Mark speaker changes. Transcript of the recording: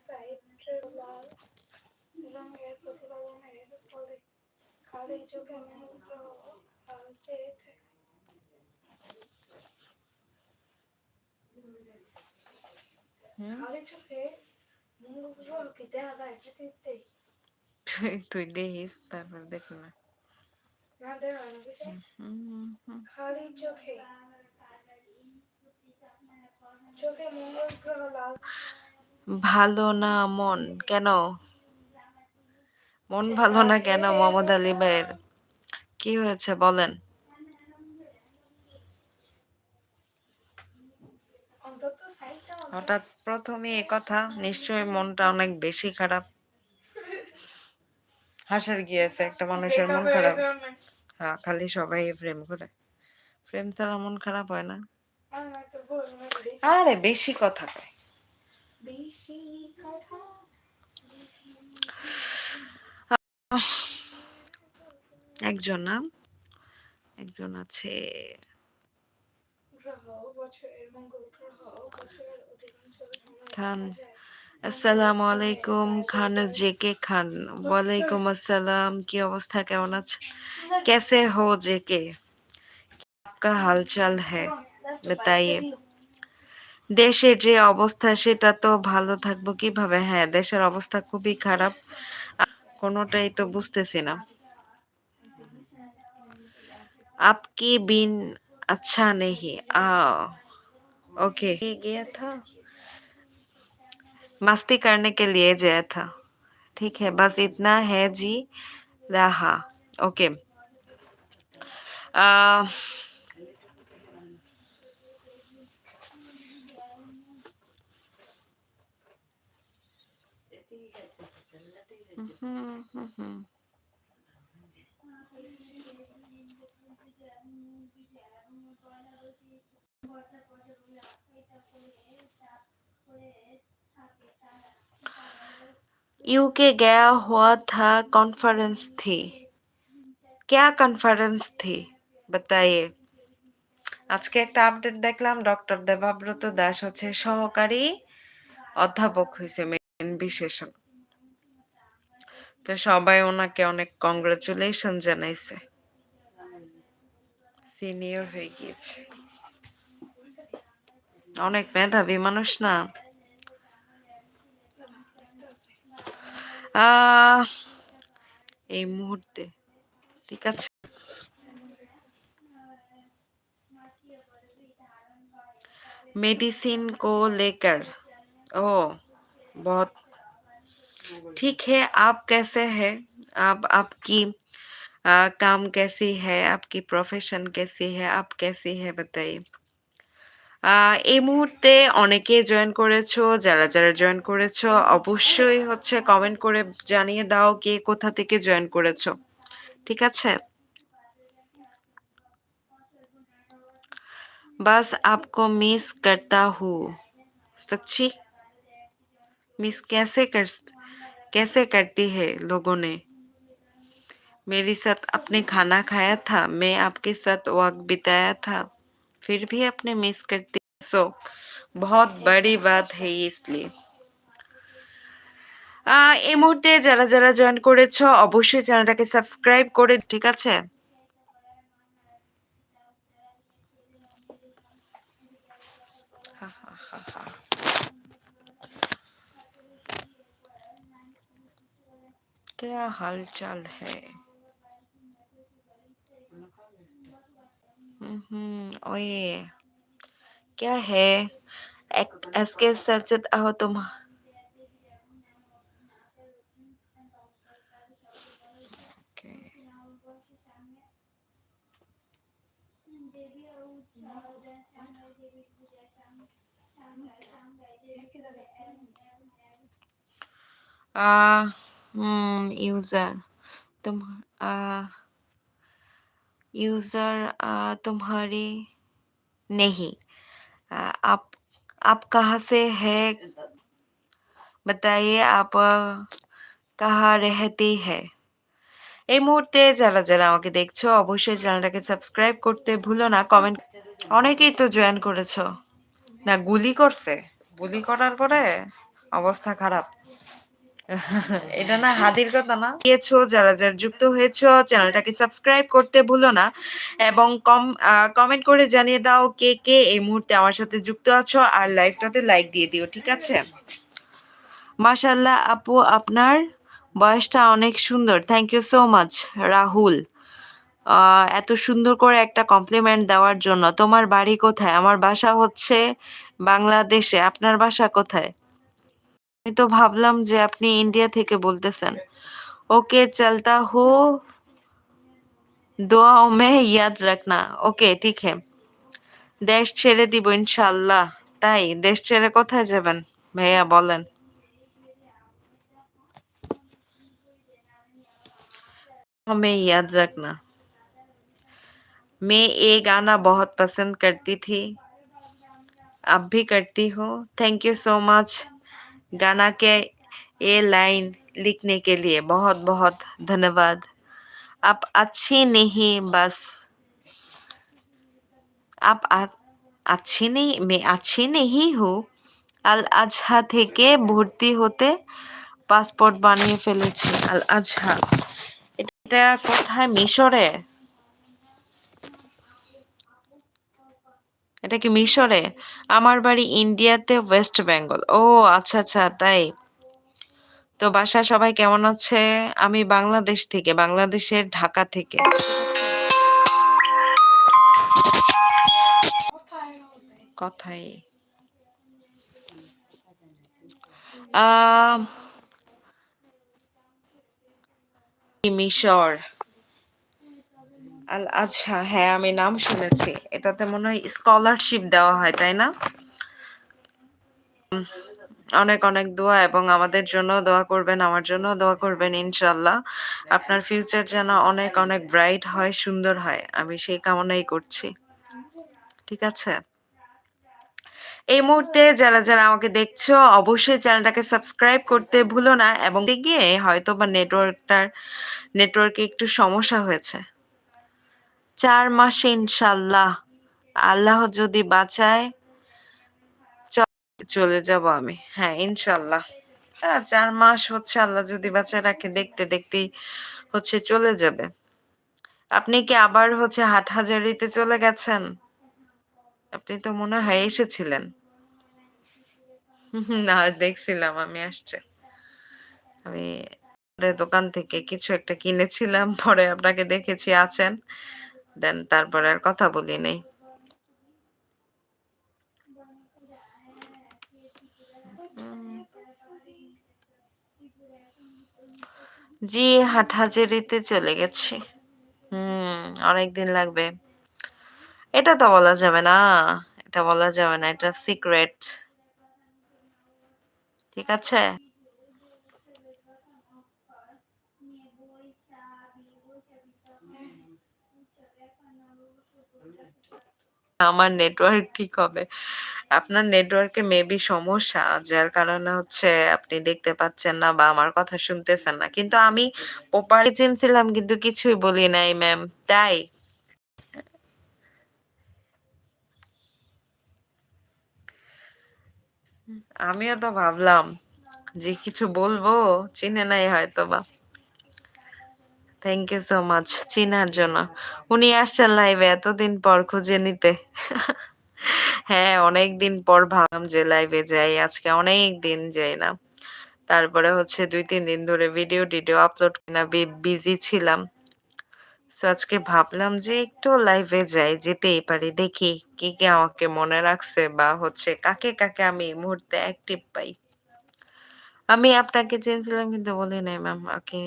Speaker 1: সাইডে লাল রঙের প্রতিফলনের ফলে খালি চোখে মূল গ্রহ থাকে।
Speaker 2: হুম?
Speaker 1: খালি চোখে কি দেখা যায় পৃথিবীতে?
Speaker 2: তুই দেখিস তারপর দেখো না।
Speaker 1: খালি চোখে। চোখে মঙ্গল গ্রহ লাল।
Speaker 2: ভালো না মন? কেন? মন ভালো না কেন, মোহাম্মদ আলী ভাইয়ের? কি হয়েছে বলেন? হঠাৎ প্রথমে এ কথা, নিশ্চয়ই মনটা অনেক বেশি খারাপ। হাসার গিয়েছে, একটা মানুষের মন খারাপ। হ্যাঁ খালি সবাই প্রেম করে। প্রেম ছাড়া মন খারাপ হয় না। আরে, বেশি কথা কয়। একজন না একজন আছে
Speaker 1: গ্রহ বছরের মঙ্গল গ্রহ বছরের অধিকাংশ সময়
Speaker 2: খান
Speaker 1: দেখা যায়।
Speaker 2: আসসালামু আলাইকুম খান জেকে খান ওয়ালাইকুম আসসালাম কি অবস্থা কেমন আছে कैसे हो जेके आपका हालचाल है बताइए দেশের যে অবস্থা সেটা তো ভালো থাকবো কিভাবে হ্যাঁ দেশের অবস্থা খুবই খারাপ আ- কোনোটাই তো বুঝতেছি না आपकी बिन अच्छा नहीं आ ओके ये गया था मस्ती करने के लिए गया था ठीक है बस इतना है जी रहा ओके आ, यूके गया हुआ था कॉन्फ्रेंस थी क्या कॉन्फ्रेंस थी बताइए আজকে একটা আপডেট দেখলাম ডক্টর দেবাব্রত দাস হচ্ছে সহকারী অধ্যাপক হয়েছে মেন বিশেষণ তো সবাই ওনাকে অনেক কংগ্রাচুলেশন জানাইছে। সিনিয়র হয়ে গিয়েছে। অনেক মেধাবী মানুষ না? এই মুহূর্তে, ঠিক আছে? মেডিসিন কো লেকার ও, বহুত ठीक है आप कैसे हैं आप आपकी आ, काम कैसी है आपकी प्रोफेशन कैसी है आप कैसी है बताइए আহ, এই মুহূর্তে অনেকে জয়েন করেছো যারা যারা জয়েন করেছো অবশ্যই হচ্ছে কমেন্ট করে জানিয়ে দাও কে কোথা থেকে জয়েন করেছো ঠিক আছে बस आपको मिस करता हूँ सच्ची मिस कैसे कर कैसे करती है लोगों ने मेरे साथ आपने खाना खाया था मैं आपके साथ वक्त बिताया था फिर भी आपने मिस करती सो बहुत बड़ी बात है ये इसलिए আহ, এই মুহূর্তে যারা যারা জয়েন করেছো অবশ্যই চ্যানেলটাকে সাবস্ক্রাইব করে ঠিক আছে क्या हालचाल है? हम्म, ओए क्या है? एस के सचत आहो तुम। Uh... आ, हम्म यूजर तुम आ, यूजर आ, तुम्हारी नहीं आ, आप आप कहाँ से है बताइए आप आ, कहाँ रहती है এই মুহূর্তে যারা যারা আমাকে দেখছো অবশ্যই চ্যানেলটাকে সাবস্ক্রাইব করতে ভুলো না কমেন্ট অনেকেই তো জয়েন করেছো না গুলি করছে বুলি করার পরে অবস্থা খারাপ এটা না হাদির কথা না। দিয়েছ, যারা যারা যুক্ত হয়েছো, চ্যানেলটাকে সাবস্ক্রাইব করতে ভুলো না এবং কম কমেন্ট করে জানিয়ে দাও কে কে এই মুহূর্তে আমার সাথে যুক্ত আছো আর লাইভটাতে লাইক দিয়ে দিও, ঠিক আছে? মাশাল্লাহ আপু, আপনার বয়সটা অনেক সুন্দর। Thank you so much Rahul. এত সুন্দর করে একটা কমপ্লিমেন্ট দেওয়ার জন্য। তোমার বাড়ি কোথায়? আমার বাসা হচ্ছে বাংলাদেশে। আপনার বাসা কোথায়? আমি তো ভাবলাম যে আপনি ইন্ডিয়া থেকে বলতেছেন ওকে চলতা হো দোয়াও মে ইয়াদ রাখনা ওকে ঠিক হে দেশ ছেড়ে দিব ইনশাল্লাহ তাই দেশ ছেড়ে কোথায় যাবেন ভাইয়া বলেন हमें याद रखना मैं ये गाना बहुत पसंद करती थी अब भी करती हूँ थैंक यू सो मच गाना के ये लाइन लिखने के लिए बहुत बहुत धन्यवाद आप अच्छी नहीं बस आप आ, अच्छी नहीं मैं अच्छी नहीं हूँ আল আজহা থেকে ভর্তি হতে পাসপোর্ট বানিয়ে ফেলেছি আল আজহা এটা কোথায় মিশরে এটা কি মিশরে? আমার বাড়ি ইন্ডিয়াতে ওয়েস্ট বেঙ্গল। ও আচ্ছা আচ্ছা তাই। তো বাসা সবাই কেমন আছে? আমি বাংলাদেশ থেকে, বাংলাদেশের ঢাকা থেকে। কথাই। মিশর। আল আচ্ছা হ্যাঁ আমি নাম শুনেছি। এটাতে মনে হয় স্কলারশিপ দেওয়া হয়, তাই না? অনেক অনেক দোয়া এবং আমাদের জন্য দোয়া করবেন, আমার জন্য দোয়া করবেন ইনশাল্লাহ আপনার ফিউচার যেন অনেক অনেক ব্রাইট হয়, সুন্দর হয়। আমি সেই কামনাই করছি। ঠিক আছে? এই মুহূর্তে যারা যারা আমাকে দেখছ, অবশ্যই চ্যানেলটাকে সাবস্ক্রাইব করতে ভুলো না এবং গিয়ে হয়তো বা নেটওয়ার্কটার নেটওয়ার্কে একটু সমস্যা হয়েছে। চার মাসে ইনশাল্লাহ আল্লাহ যদি বাঁচায় চলে যাব আমি। হ্যাঁ ইনশাল্লাহ হ্যাঁ চার মাস হচ্ছে আল্লাহ যদি বাঁচায় রাখে দেখতে দেখতেই হচ্ছে চলে যাবে। আপনি কি আবার হচ্ছে হাটহাজারিতে চলে গেছেন? আপনি তো মনে হয় এসেছিলেন। না, দেখছিলাম, আমি আসছে। আমি দোকান থেকে কিছু একটা কিনেছিলাম, পরে আপনাকে দেখেছি, আছেন। দেন, তারপরে আর কথা বলি নেই। জি, হাটহাজারিতে চলে গেছি। হুম, অনেকদিন লাগবে। এটা তো বলা যাবে না, এটা বলা যাবে না, এটা সিক্রেট ঠিক আছে? আমার নেটওয়ার্ক ঠিক হবে। আপনার নেটওয়ার্কে মেবি সমস্যা, যার কারণে হচ্ছে আপনি দেখতে পাচ্ছেন না বা আমার কথা শুনতেছেন না। কিন্তু আমি প্রপারলি চিনছিলাম কিন্তু কিছুই বলি নাই ম্যাম তাই? আমিও তো ভাবলাম যে কিছু বলব, চিনে নাই হয়তো বা থ্যাংক ইউ সো মাচ চিনার জন্য উনি আসছেন লাইভে এতদিন পর খুঁজে নিতে। হ্যাঁ অনেক দিন পর ভাবলাম যে লাইভে যাই, আজকে অনেক দিন যাই না। তারপরে হচ্ছে দুই, তিন দিন ধরে ভিডিও টিডিও আপলোড না বিজি ছিলাম। সো আজকে ভাবলাম যে একটু লাইভে যাই, যেতেই পারি, দেখি কি, কে আমাকে মনে রাখছে বা হচ্ছে কাকে কাকে আমি এই মুহূর্তে অ্যাক্টিভ পাই। আমি আপনাকে চিনছিলাম কিন্তু বলি নাই ম্যাম ওকে।